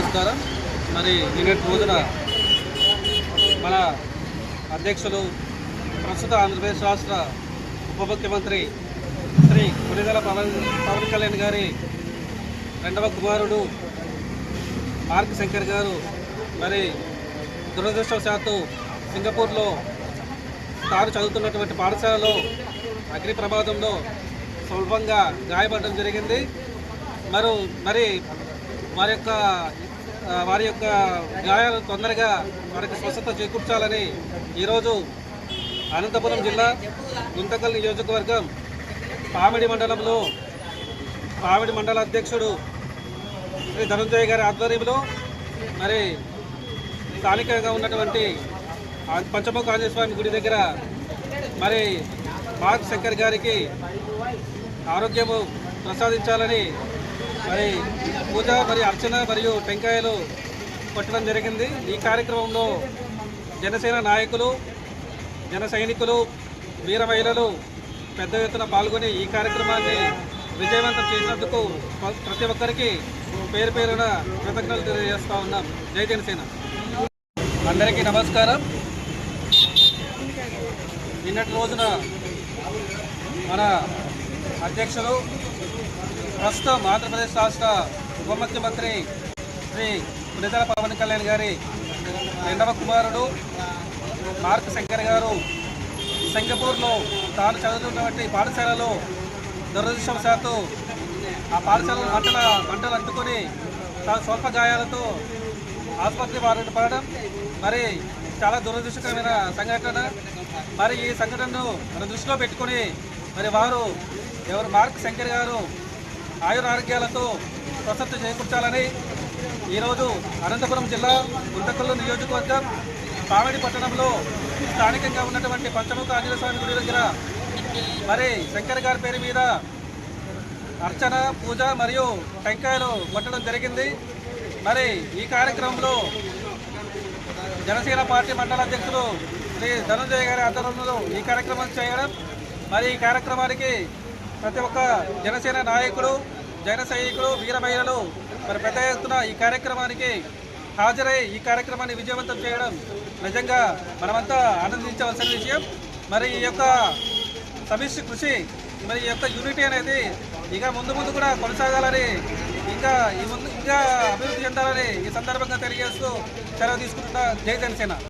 నమస్కారం. మరి నిన్నటి రోజున మన అధ్యక్షులు ప్రస్తుత ఆంధ్రప్రదేశ్ రాష్ట్ర ఉప ముఖ్యమంత్రి శ్రీ కొనిదల పవన్ పవన్ కళ్యాణ్ గారి రెండవ కుమారుడు మార్క్ శంకర్ గారు మరి దురదృష్టవశాత్తు సింగపూర్లో తాను చదువుతున్నటువంటి పాఠశాలలో అగ్ని ప్రమాదంలో స్వల్పంగా గాయపడడం జరిగింది. మరో మరి మరి యొక్క వారి యొక్క గాయాలు తొందరగా వారికి స్వస్థత చేకూర్చాలని ఈరోజు అనంతపురం జిల్లా గుంతకల్ నియోజకవర్గం పామిడి మండలంలో పామిడి మండల అధ్యక్షుడు శ్రీ ధనంజయ్ గారి ఆధ్వర్యంలో మరి స్థానికంగా ఉన్నటువంటి పంచముఖ ఆంజనేయస్వామి గుడి దగ్గర మరి మాక్ శంకర్ గారికి ఆరోగ్యము ప్రసాదించాలని మరి పూజ మరియు అర్చన మరియు టెంకాయలు కొట్టడం జరిగింది. ఈ కార్యక్రమంలో జనసేన నాయకులు జన సైనికులు వీర మహిళలు పెద్ద ఎత్తున పాల్గొని ఈ కార్యక్రమాన్ని విజయవంతం చేసినందుకు ప్రతి ఒక్కరికి పేరు పేరున కృతజ్ఞతలు తెలియజేస్తా ఉన్నాం. జై జనసేన. అందరికీ నమస్కారం. నిన్నటి రోజున మన అధ్యక్షులు ప్రస్తుతం ఆంధ్రప్రదేశ్ రాష్ట్ర ఉప ముఖ్యమంత్రి శ్రీ పునితల పవన్ కళ్యాణ్ గారి రెండవ కుమారుడు మార్క్ శంకర్ గారు సింగపూర్లో తాను చదువుతున్నటువంటి పాఠశాలలో దురదృష్టవశాత్తు ఆ పాఠశాలలో మంటల మంటలు అంటుకొని తాను స్వల్ప గాయాలతో ఆసుపత్రి బారిన పడడం మరి చాలా దురదృష్టకరమైన సంఘటన. మరి ఈ సంఘటనను మన దృష్టిలో పెట్టుకొని మరి వారు ఎవరు మార్క్ శంకర్ గారు ఆయురారోగ్యాలతో స్వస్థత చేకూర్చాలని ఈరోజు అనంతపురం జిల్లా గుంతకల్లు నియోజకవర్గం పామిడి పట్టణంలో స్థానికంగా ఉన్నటువంటి పంచముఖ ఆంజనేయ స్వామి గుడి దగ్గర మరి శంకర్ గారి పేరు మీద అర్చన పూజ మరియు టెంకాయలు కొట్టడం జరిగింది. మరి ఈ కార్యక్రమంలో జనసేన పార్టీ మండల అధ్యక్షులు శ్రీ ధనంజయ గారి ఆధ్వర్యంలో ఈ కార్యక్రమం చేయడం మరి ఈ కార్యక్రమానికి ప్రతి ఒక్క జనసేన నాయకుడు జన సైనికులు వీర మహిళలు మరి పెద్ద ఎత్తున ఈ కార్యక్రమానికి హాజరై ఈ కార్యక్రమాన్ని విజయవంతం చేయడం నిజంగా మనమంతా ఆనందించవలసిన విషయం. మరి ఈ యొక్క సమిష్టి కృషి మరి ఈ యొక్క యూనిటీ అనేది ఇక ముందు ముందు కూడా కొనసాగాలని ఇంకా ఈ ముందు ఇంకా అభివృద్ధి చెందాలని ఈ సందర్భంగా తెలియజేస్తూ సెలవు తీసుకుంటున్న జై జనసేన.